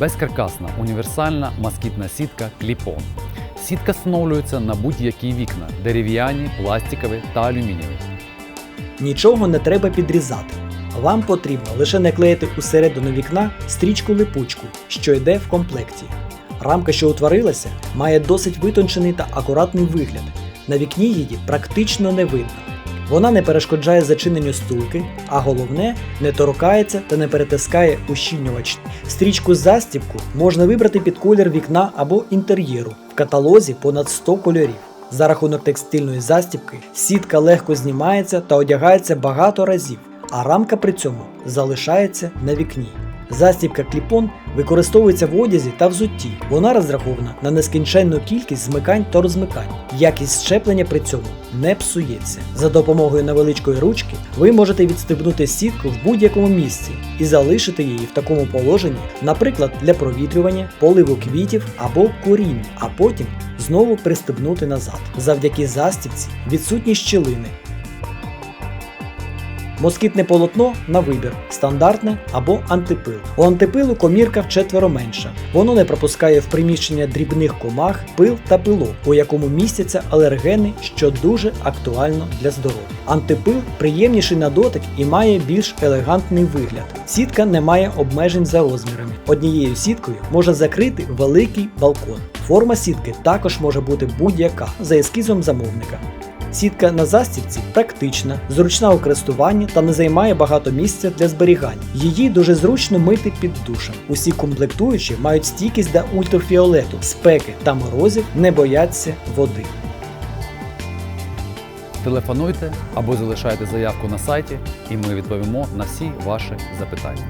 Безкаркасна універсальна москітна сітка Кліпон. Сітка встановлюється на будь-які вікна дерев'яні, пластикові та алюмінієві. Нічого не треба підрізати. Вам потрібно лише наклеїти усередину вікна стрічку липучку, що йде в комплекті. Рамка, що утворилася, має досить витончений та акуратний вигляд. На вікні її практично не видно. Вона не перешкоджає зачиненню стулки, а головне не торкається та не перетискає ущільнювач. Стрічку застібку можна вибрати під колір вікна або інтер'єру. В каталозі понад 100 кольорів. За рахунок текстильної застібки сітка легко знімається та одягається багато разів, а рамка при цьому залишається на вікні. Застібка кліпон використовується в одязі та взутті. Вона розрахована на нескінченну кількість змикань та розмикань. Якість щеплення при цьому не псується. За допомогою невеличкої ручки ви можете відстебнути сітку в будь-якому місці і залишити її в такому положенні, наприклад, для провітрювання, поливу квітів або куріння, а потім знову пристебнути назад. Завдяки застібці відсутні щілини, Москітне полотно на вибір стандартне або антипил. У антипилу комірка вчетверо менша. Воно не пропускає в приміщення дрібних комах, пил та пилок, у якому містяться алергени, що дуже актуально для здоров'я. Антипил приємніший на дотик і має більш елегантний вигляд. Сітка не має обмежень за розмірами. Однією сіткою може закрити великий балкон. Форма сітки також може бути будь-яка за ескізом замовника. Сітка на застібці практична, зручна у користуванні та не займає багато місця для зберігання. Її дуже зручно мити під душем. Усі комплектуючі мають стійкість до ультрафіолету, спеки та морозів, не бояться води. Телефонуйте або залишайте заявку на сайті, і ми відповімо на всі ваші запитання.